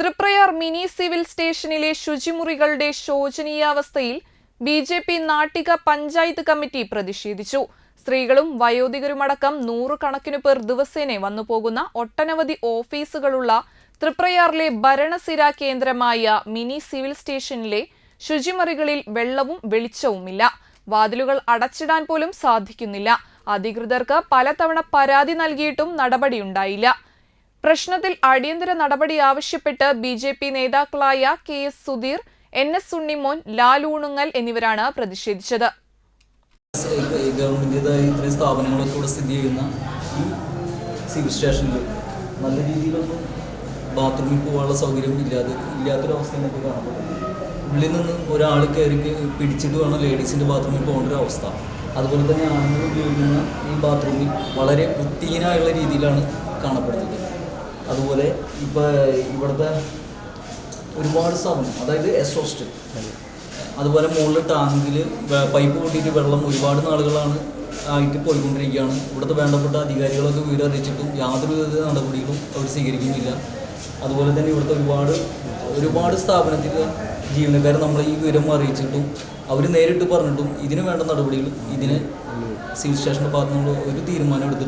Triprayar mini civil സ്റ്റേഷനിലെ ശുചിമുറികളുടെ ശോചനീയാവസ്ഥയിൽ B J P Nattika panchayat committee പ്രതിഷേധിച്ചു. സ്ത്രീകളും വയോധികരുമടക്കം നൂറുകണക്കിനു പേർ ദിവസേന വന്നുപോകുന്ന ഒട്ടനവധി ഓഫീസുകളുള്ള തൃപ്രയാറിലെ ഭരണസിര കേന്ദ്രമായ മിനി സിവിൽ സ്റ്റേഷനിലെ ശുചിമുറികളിൽ വെള്ളവും വെളിച്ചവുമില്ല. വാതിലുകൾ അടച്ചിടാൻ പോലും സാധിക്കുന്നില്ല. അധികൃതർക്ക് പലതവണ പരാതി നൽകിയിട്ടും നടപടിയുണ്ടായില്ല. പ്രശ്നത്തിൽ അടിയന്തര നടപടി ആവശ്യപ്പെട്ട് ബി ജെ പി നേതാക്കളായ K S Sudheer N S Unnimon Laloonungal എന്നിവരാണ് പ്രതിഷേധിച്ചത്. ഇത്രയും സ്ഥാപനങ്ങളൊക്കെ ഇവിടെ സ്ഥിതി ചെയ്യുന്ന ഈ സിവിൽ സ്റ്റേഷനിൽ നല്ല രീതിയിലൊന്നും ബാത്റൂമിൽ പോകാനുള്ള സൗകര്യം ഇല്ലാതെ ഇല്ലാത്തൊരവസ്ഥ നമുക്ക് കാണപ്പെടും ഉള്ളിൽ നിന്ന് ഒരാൾ കയറി പിടിച്ചിട്ട് വേണം ലേഡീസിന്റെ ബാത്റൂമിൽ പോകേണ്ട ഒരു അവസ്ഥ അതുപോലെ തന്നെ ആണുങ്ങൾ ഉപയോഗിക്കുന്ന ഈ ബാത്റൂമിൽ വളരെ വൃത്തിഹീനമായുള്ള രീതിയിലാണ് കാണപ്പെടുന്നത്. അതുപോലെ ഇപ്പോൾ ഇവിടുത്തെ ഒരുപാട് സാധനം അതായത് എസോസ്റ്റ് അതുപോലെ മുകളിൽ ടാങ്കിൽ പൈപ്പ് പൊട്ടിയിട്ട് വെള്ളം ഒരുപാട് നാളുകളാണ് ആയിട്ട് പോയിക്കൊണ്ടിരിക്കുകയാണ്. ഇവിടുത്തെ വേണ്ടപ്പെട്ട അധികാരികളൊക്കെ വീട് അറിയിച്ചിട്ടും യാതൊരു വിധ നടപടികളും അവർ സ്വീകരിക്കുന്നില്ല. അതുപോലെ തന്നെ ഇവിടുത്തെ ഒരുപാട് ഒരുപാട് സ്ഥാപനത്തിലെ ജീവനക്കാരെ നമ്മളെ ഈ വിവരം അറിയിച്ചിട്ടും അവർ നേരിട്ട് പറഞ്ഞിട്ടും ഇതിന് വേണ്ട നടപടികൾ ഇതിന് സിവിൽ സ്റ്റേഷന്റെ ഭാഗത്തുനിന്നുള്ള ഒരു തീരുമാനം എടുത്തിട്ട്